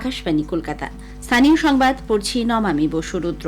আকাশবাণী, কলকাতা। স্থানীয় সংবাদ, পড়ছি নমামি বসু রুদ্র।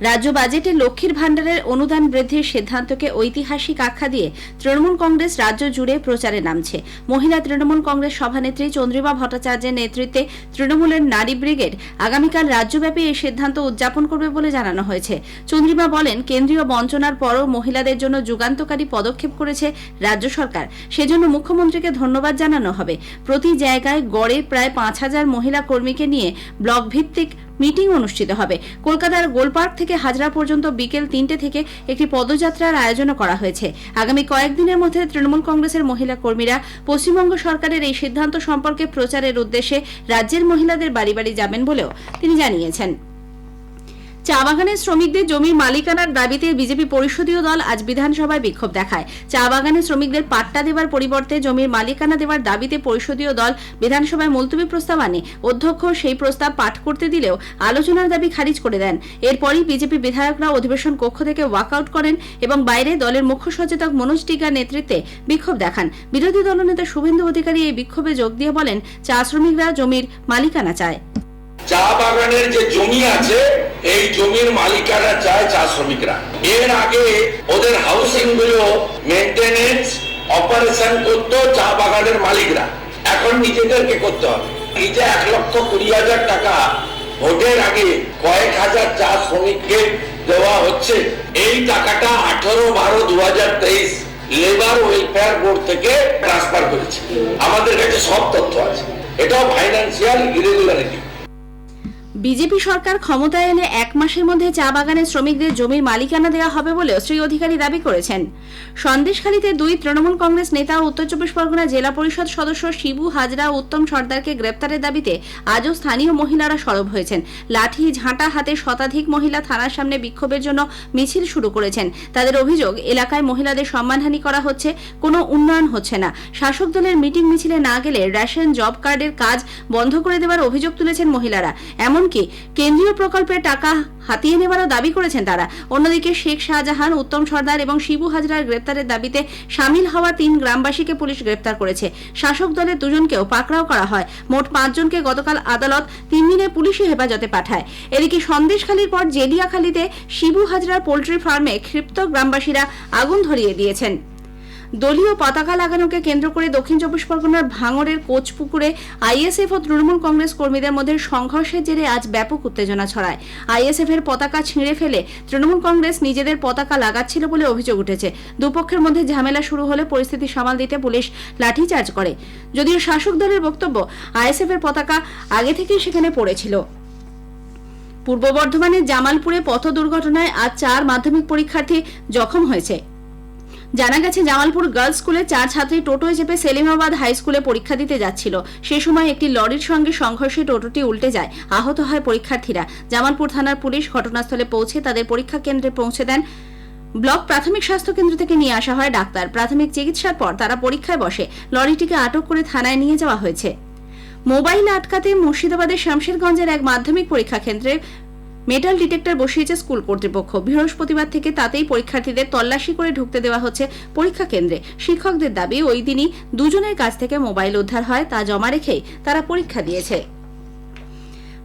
রাজ্য বাজেটে লক্ষ্মীর ভাণ্ডারের অনুদান বৃদ্ধির সিদ্ধান্তকে ঐতিহাসিক আখ্যা দিয়ে তৃণমূল কংগ্রেস রাজ্য জুড়ে প্রচারে নামছে। মহিলা তৃণমূল কংগ্রেস সভানেত্রী চন্দ্রিমা ভট্টাচার্যের নেতৃত্বে তৃণমূলের নারী ব্রিগেড আগামীকাল রাজ্যব্যাপী এই সিদ্ধান্ত উদযাপন করবে বলে জানানো হয়েছে। চন্দ্রিমা বলেন, কেন্দ্রীয় বঞ্চনার পরও মহিলাদের জন্য যুগান্তকারী পদক্ষেপ করেছে রাজ্য সরকার। সেজন্য মুখ্যমন্ত্রীকে ধন্যবাদ জানানো হবে। প্রতি জায়গায় গড়ে প্রায় পাঁচ হাজার মহিলা কর্মীকে নিয়ে ব্লক ভিত্তিক মিটিং অনুষ্ঠিত হবে। কলকাতার গোলপার্ক থেকে হাজরা পর্যন্ত বিকেল তিনটে থেকে একটি পদযাত্রার আয়োজন করা হয়েছে। আগামী কয়েকদিনের মধ্যে তৃণমূল কংগ্রেসের মহিলা কর্মীরা পশ্চিমবঙ্গ সরকারের এই সিদ্ধান্ত সম্পর্কে প্রচারের উদ্দেশ্যে রাজ্যের মহিলাদের বাড়ি বাড়ি যাবেন বলেও তিনি জানিয়েছেন। চা বাগানের শ্রমিকদের জমির মালিকানার দাবিতে বিজেপি পরিষদীয় দল আজ বিধানসভায় বিক্ষোভ দেখায়। চা বাগানের শ্রমিকদের পাট্টা দেওয়ার পরিবর্তে জমির মালিকানা দেওয়ার দাবিতে পরিষদীয় দল বিধানসভায় মুলতবি প্রস্তাব আনে। অধ্যক্ষ সেই প্রস্তাব পাঠ করতে দিলেও আলোচনার দাবি খারিজ করে দেন। এরপরই বিজেপি বিধায়করা অধিবেশন কক্ষ থেকে ওয়াকআউট করেন এবং বাইরে দলের মুখ্য সচেতক মনোজ টিকার নেতৃত্বে বিক্ষোভ দেখান। বিরোধী দলনেতা শুভেন্দু অধিকারী এই বিক্ষোভে যোগ দিয়ে বলেন, চা শ্রমিকরা জমির মালিকানা চায়। চা বাগানের যে জমি আছে, এই জমির মালিকানা চায় চা শ্রমিকরা। এর আগে ওদের হাউসিংগুলো মেনটেনেন্স অপারেশন করতো চা বাগানের মালিকরা। এখন নিজেদেরকে করতে হবে। এই যে এক লক্ষ কুড়ি হাজার টাকা ভোটের আগে কয়েক হাজার চা শ্রমিককে দেওয়া হচ্ছে, এই টাকাটা আঠারো বারো দু হাজার তেইশ লেবার ওয়েলফেয়ার বোর্ড থেকে ট্রান্সফার করেছে। আমাদের কাছে সব তথ্য আছে। এটাও ফাইন্যান্সিয়াল ইরেগুলারিটি বিজেপি সরকার ক্ষমতায় এলে এক মাসের মধ্যে চা বাগানের শ্রমিকদের জমির মালিকানা দেওয়া হবে বলেও শ্রী অধিকারী দাবি করেছেন। সন্দেশখালীতে দুই তৃণমূল কংগ্রেস নেতা ও উত্তর চব্বিশ পরগনা জেলা পরিষদ সদস্য শিবু হাজরা উত্তম সর্দারকে গ্রেপ্তারের দাবিতে আজও স্থানীয় মহিলারা সরব হয়েছেন। লাঠি, ঝাঁটা হাতে শতাধিক মহিলা থানার সামনে বিক্ষোভের জন্য মিছিল শুরু করেছেন। তাদের অভিযোগ, এলাকায় মহিলাদের সম্মানহানি করা হচ্ছে, কোনো উন্নয়ন হচ্ছে না। শাসক দলের মিটিং মিছিলে না গেলে রেশন, জব কার্ডের কাজ বন্ধ করে দেওয়ার অভিযোগ তুলেছেন মহিলারা। এমনকি কেন্দ্রীয় প্রকল্পের টাকা হাতিয়ে নেওয়ারও দাবি করেছেন তারা। অন্যদিকে শেখ শাহজাহান, উত্তম সর্দার এবং শিবু হাজরার গ্রেপ্তারের দাবিতে সামিল হওয়া তিন গ্রামবাসীকে পুলিশ গ্রেপ্তার করেছে। শাসক দলের দুজনকেও পাকড়াও করা হয়। মোট পাঁচজনকে গতকাল আদালত তিন দিনের পুলিশি হেফাজতে পাঠায়। এদিকে সন্দেশখালীর পর জেলিয়াখালীতে শিবু হাজরার পোল্ট্রি ফার্মে ক্ষিপ্ত গ্রামবাসীরা আগুন ধরিয়ে দিয়েছেন। দলীয় পতাকা লাগানোকে কেন্দ্র করে দক্ষিণ চব্বিশ পরগনার ভাঙড়ের কোচপুকুরে আইএসএফ ও তৃণমূল কংগ্রেস কর্মীদের মধ্যে সংঘর্ষের জেরে আজ ব্যাপক উত্তেজনা ছড়ায়। আইএসএফ এর পতাকা ছিঁড়ে ফেলে তৃণমূল কংগ্রেস নিজেদের পতাকা লাগাচ্ছিল বলে অভিযোগ উঠেছে। দুপক্ষের মধ্যে ঝামেলা শুরু হলে পরিস্থিতি সামাল দিতে পুলিশ লাঠিচার্জ করে। যদিও শাসক দলের বক্তব্য আইএসএফ এর পতাকা আগে থেকেই সেখানে পড়েছিল। পূর্ব বর্ধমানের জামালপুরে পথ দুর্ঘটনায় আজ চার মাধ্যমিক পরীক্ষার্থী জখম হয়েছে। জানা গেছে, জামালপুর গার্লস স্কুলে চার ছাত্রী টোটোয় চেপে সেলিমাবাদ হাই স্কুলে পরীক্ষা দিতে যাচ্ছিল। সে সময় একটি লরির সঙ্গে সংঘর্ষে টোটোটি উল্টে যায়। আহত হয় পরীক্ষার্থীরা। জামালপুর থানার পুলিশ ঘটনাস্থলে পৌঁছে তাদের পরীক্ষা কেন্দ্রে পৌঁছে দেন। ব্লক প্রাথমিক স্বাস্থ্য কেন্দ্র থেকে নিয়ে আসা হয় ডাক্তার। প্রাথমিক চিকিৎসার পর তারা পরীক্ষায় বসে। লরিটিকে আটক করে থানায় নিয়ে যাওয়া হয়েছে। মোবাইল আটকাতে মুর্শিদাবাদের শামশেরগঞ্জের এক মাধ্যমিক পরীক্ষা কেন্দ্রে মেটাল ডিটেক্টর বসিয়েছে স্কুল কর্তৃপক্ষ। বৃহস্পতিবার থেকে তাতেই পরীক্ষার্থীদের তল্লাশি করে ঢুকতে দেওয়া হচ্ছে পরীক্ষা কেন্দ্রে। শিক্ষকদের দাবি, ওই দিনই দুজনের কাছ থেকে মোবাইল উদ্ধার হয়, তা জমা রেখেই তারা পরীক্ষা দিয়েছে।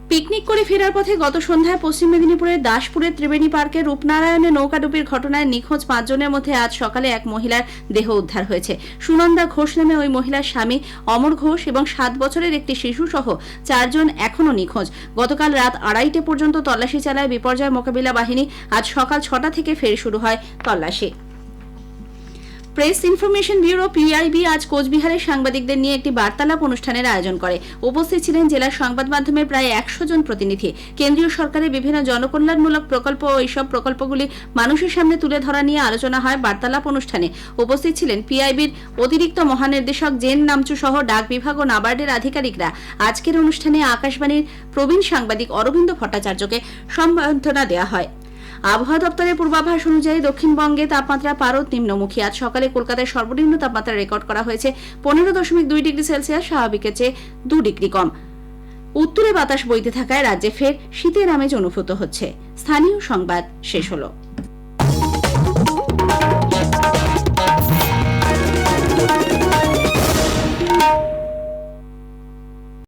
পিকনিক করে ফেরার পথে গত সন্ধ্যায় পশ্চিম মেদিনীপুরের দাসপুরের ত্রিবেণী পার্কে রূপনারায়ণে নৌকাডুবির ঘটনায় নিখোঁজ পাঁচজনের মধ্যে আজ সকালে এক মহিলার দেহ উদ্ধার হয়েছে। সুনন্দা ঘোষ নামে ওই মহিলার স্বামী অমর ঘোষ এবং সাত বছরের একটি শিশু সহ চারজন এখনও নিখোঁজ। গতকাল রাত আড়াইটে পর্যন্ত তল্লাশি চালায় বিপর্যয় মোকাবিলা বাহিনী। আজ সকাল ছটা থেকে ফের শুরু হয় তল্লাশি। প্রেস ইনফরমেশন ব্যুরো পিআইবি আজ কোচবিহারের সাংবাদিকদের নিয়ে একটি বার্তালাপ অনুষ্ঠানের আয়োজন করে। উপস্থিত ছিলেন জেলার সংবাদ মাধ্যমের প্রায় একশো জন প্রতিনিধি। কেন্দ্রীয় সরকারের বিভিন্ন জনকল্যাণমূলক প্রকল্প ও এইসব প্রকল্পগুলি মানুষের সামনে তুলে ধরা নিয়ে আলোচনা হয় বার্তালাপ অনুষ্ঠানে। উপস্থিত ছিলেন পিআইবির অতিরিক্ত মহানির্দেশক জেন নামচু সহ ডাক বিভাগ ও নাবার্ডের আধিকারিকরা। আজকের অনুষ্ঠানে আকাশবাণীর প্রবীণ সাংবাদিক অরবিন্দ ভট্টাচার্যকে সম্বর্ধনা দেওয়া হয়। আবহাওয়া দপ্তরের পূর্বাভাস অনুযায়ী দক্ষিণবঙ্গে তাপমাত্রা পারদ নিম্নমুখী। আজ সকালে কলকাতায় সর্বনিম্ন তাপমাত্রা রেকর্ড করা হয়েছে পনেরো দশমিক দুই ডিগ্রি সেলসিয়াস, স্বাভাবিকের চেয়ে দু ডিগ্রি কম। উত্তরে বাতাস বইতে থাকায় রাজ্যে ফের শীতের আমেজ অনুভূত হচ্ছে। স্থানীয় সংবাদ শেষ হলো।